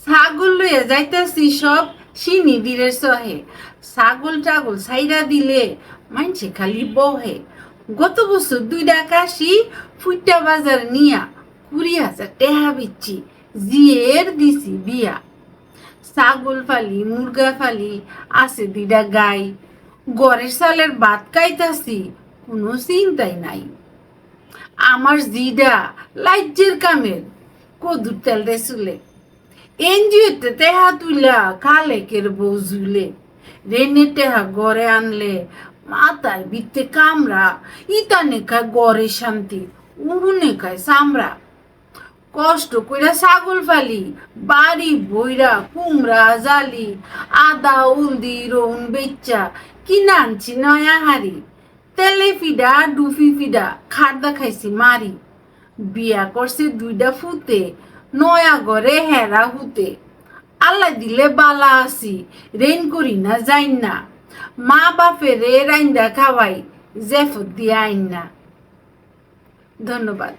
ছাগল লইয়া যাইতাছি সব সিনি দিলে সহে। ছাগল টাগল সাইরা দিলে মানছে খালি বহে। গত বছর দুইটা কাশি ফুইটা বাজার নিয়া কুড়ি হাজার টেহা বিচ্ছি, জিয়ের দিছি বিয়া। ছাগল ফালি, মুরগা ফালি, আছে দুইটা গাই। গড়ের সালের ভাত খাইতাছি কোনো চিন্তাই নাই। আমার জিডা লাজ্জের কামের, কদুর তেল চুলে। এনজিওতে তেহা তুইলা কালে কের বউ ঝুলে রেনে টেহা গড়ে আনলে মাতার বিতে কামরা ইতানে খায় গড়ে শান্তি উহুনে খায় সামরা কষ্ট কইরা ছাগল ফালি বাড়ি বইরা কুমড়া জালি আদা উলদি রৌন বেচ্চা কিনা আনছি নয়া হারি তেলে ফিডা ডুফি ফিডা খাদ্যা খাইছি মারি বিয়া করছে দুইটা ফুতে নয়া ঘরে হেরা হুতে। আল্লাহ দিলে বালা আছি রেন করি না যাইন না। মা বাপেরে রাইন্দা খাওয়াই, জেফত দিয়ে আইন না। ধন্যবাদ।